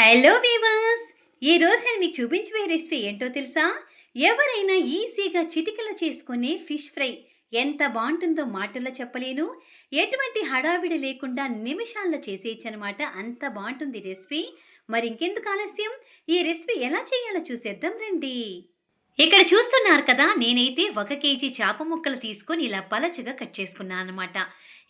Hello weavers ఈరోజు నేను మీకు చూపించబోయే రెసిపీ ఏంటో తెలుసా? ఎవరైనా ఈజీగా చిటికలో చేసుకునే ఫిష్ ఫ్రై ఎంత బాగుంటుందో మాటల్లో చెప్పలేను. ఎటువంటి హడావిడి లేకుండా నిమిషాల్లో చేసేయచ్చు అనమాట అంత బాగుంటుంది రెసిపీ మరి ఇంకెందుకు ఆలస్యం? ఈ రెసిపీ ఎలా చేయాలో చూసేద్దాం రండి. ఇక్కడ చూస్తున్నారు కదా నేనైతే ఒక కేజీ చేప ముక్కలు తీసుకొని ఇలా పలచగా కట్ చేసుకున్నాను అనమాట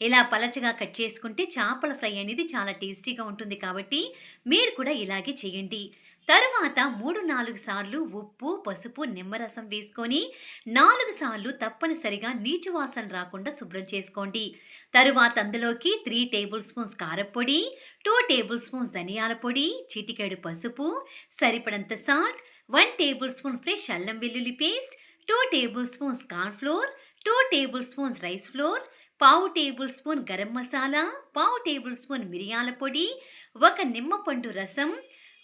ఇలా పలచగా కట్ చేసుకుంటే చేపల ఫ్రై అనేది చాలా టేస్టీగా ఉంటుంది కాబట్టి మీరు కూడా ఇలాగే చేయండి. తరువాత మూడు నాలుగు సార్లు ఉప్పు పసుపు నిమ్మరసం వేసుకొని నాలుగు సార్లు తప్పనిసరిగా నీచు వాసన రాకుండా శుభ్రం చేసుకోండి. తరువాత అందులోకి త్రీ టేబుల్ స్పూన్స్ కారపొడి టూ టేబుల్ స్పూన్స్ ధనియాల పొడి చిటికెడు పసుపు సరిపడంత salt one tablespoon fresh అల్లం వెల్లుల్లి paste two tablespoons cornflour two tablespoons rice flour పావు టేబుల్ స్పూన్ గరం మసాలా పావు టేబుల్ స్పూన్ మిరియాల పొడి ఒక నిమ్మపండు రసం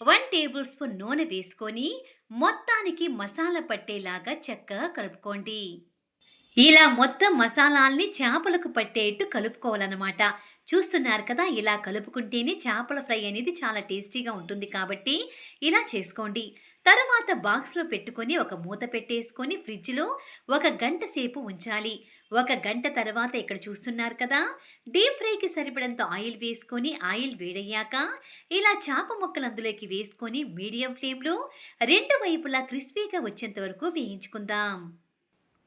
వన్ టేబుల్ స్పూన్ నూనె వేసుకొని మొత్తానికి మసాలా పట్టేలాగా చక్కగా కలుపుకోండి. ఇలా మొత్తం మసాలాల్ని చేపలకు పట్టేట్టు కలుపుకోవాలన్నమాట. చూస్తున్నారు కదా ఇలా కలుపుకుంటేనే చేపల ఫ్రై అనేది చాలా టేస్టీగా ఉంటుంది కాబట్టి ఇలా చేసుకోండి. తర్వాత బాక్స్లో పెట్టుకొని ఒక మూత పెట్టేసుకొని ఫ్రిడ్జ్లో ఒక గంట సేపు ఉంచాలి. ఒక గంట తర్వాత ఇక్కడ చూస్తున్నారు కదా డీప్ ఫ్రైకి సరిపడంత ఆయిల్ వేసుకొని ఆయిల్ వేడయ్యాక ఇలా చేప ముక్కలు అందులోకి వేసుకొని మీడియం ఫ్లేమ్లో రెండు వైపులా క్రిస్పీగా వచ్చేంత వరకు వేయించుకుందాం.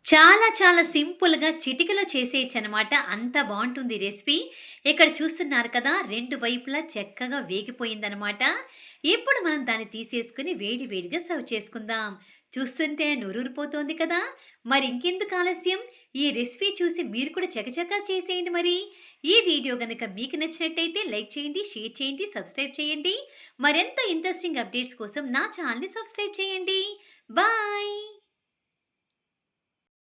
చాలా చాలా సింపుల్గా చిటికలో చేసేయచ్చు అనమాట అంత బాగుంటుంది రెసిపీ. ఇక్కడ చూస్తున్నారు కదా రెండు వైపులా చక్కగా వేగిపోయిందనమాట. ఇప్పుడు మనం దాన్ని తీసేసుకుని వేడి వేడిగా సర్వ్ చేసుకుందాం. చూస్తుంటే నూరూరిపోతోంది కదా. మరి ఇంకెందుకు ఆలస్యం? ఈ రెసిపీ చూసి మీరు కూడా చకచకా చేసేయండి మరి. ఈ వీడియో కనుక మీకు నచ్చినట్టయితే లైక్ చేయండి షేర్ చేయండి సబ్స్క్రైబ్ చేయండి. మరెంత ఇంట్రెస్టింగ్ అప్డేట్స్ కోసం నా ఛానల్ని సబ్స్క్రైబ్ చేయండి. బాయ్!